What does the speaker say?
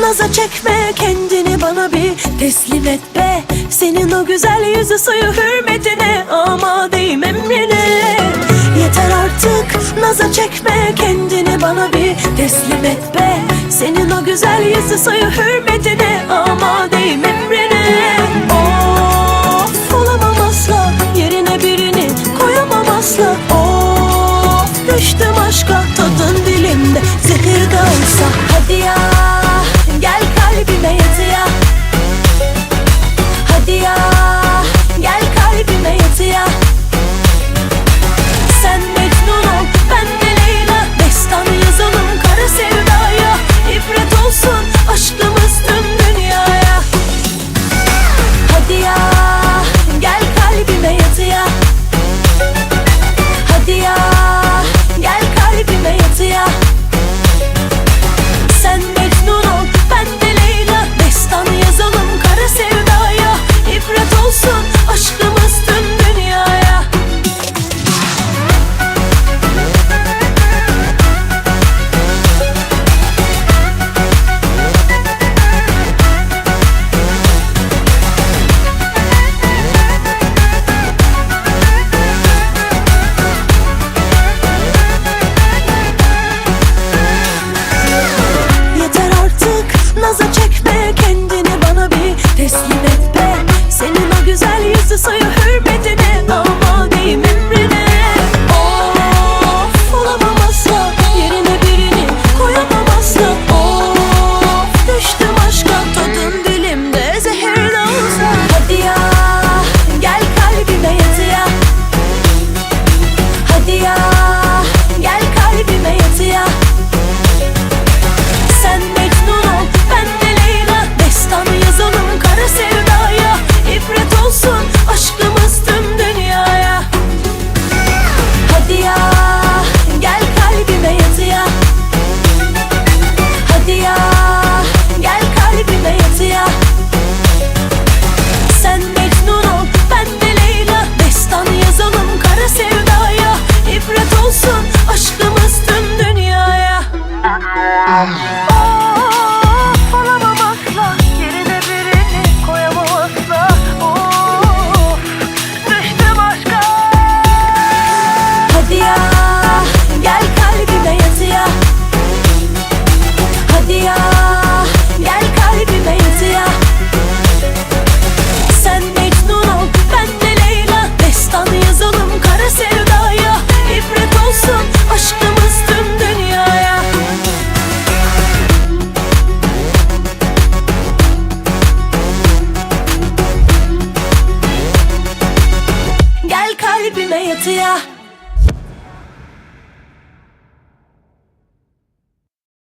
Naza çekme kendini bana bir teslim et be. Senin o güzel yüzü suyu hürmetine ama değim emrine Yeter artık naza çekme kendini bana bir teslim et be. Senin o güzel yüzü suyu hürmetine ama değim emrine Of olamam asla yerine birini koyamam asla. Of düştüm aşka tadın dilimde zehir de olsa. Hadi ya. Um, kalbime yatıya